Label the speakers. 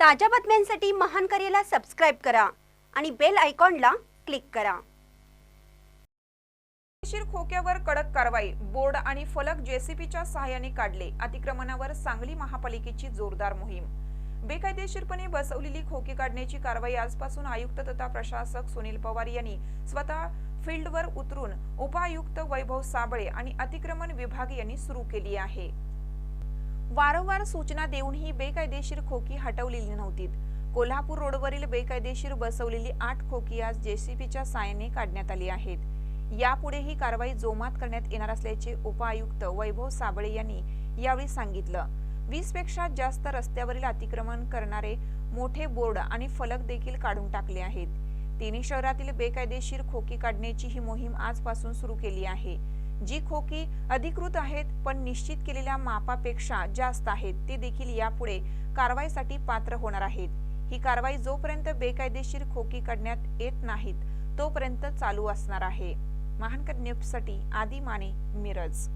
Speaker 1: ताज्या बातम्यांसाठी महान करेला सबस्क्राईब करा आणि बेल आयकॉनला क्लिक करा.
Speaker 2: खोक्यावर कडक कारवाई बोर्ड आणि फलक जेसीपीच्या सहाय्याने काढले. अतिक्रमणावर सांगली महापालिकेची जोरदार मोहीम. बेकायदेशीरपणे बसवलेली खोकी काढण्याची कारवाई आजपासून आयुक्त तथा प्रशासक सुनील पवार यांनी स्वतः फील्डवर उतरून उपायुक्त वैभव साबळे आणि अतिक्रमण विभाग यांनी सुरू केली आहे. वारंवार सूचना देऊनही बेकायदेशीर खोकी हटवलेली नव्हती. कोल्हापूर रोडवरील बेकायदेशीर बसवलेली आठ खोकी आज जेसीबीच्या साहाय्याने काढण्यात आली आहेत. यापुढे ही कारवाई जोमात करण्यात येणार असल्याचे उपायुक्त वैभव साबळे यांनी यावेळी सांगितलं. वीसपेक्षा जास्त रस्त्यावरील अतिक्रमण करणारे मोठे बोर्ड आणि फलक देखील काढून टाकले आहेत. तिन्ही शहरातील बेकायदेशीर खोकी काढण्याची ही मोहीम आजपासून सुरू केली आहे. जी खोकी अधिकृत आहेत पण निश्चित केलेल्या मापापेक्षा जास्त आहेत ते देखील यापुढे कारवाईसाठी पात्र होणार आहेत. ही कारवाई जोपर्यंत बेकायदेशीर खोकी काढण्यात येत नाहीत तोपर्यंत चालू असणार आहे. महानकर न्यूजसाठी आदी माने मिरज.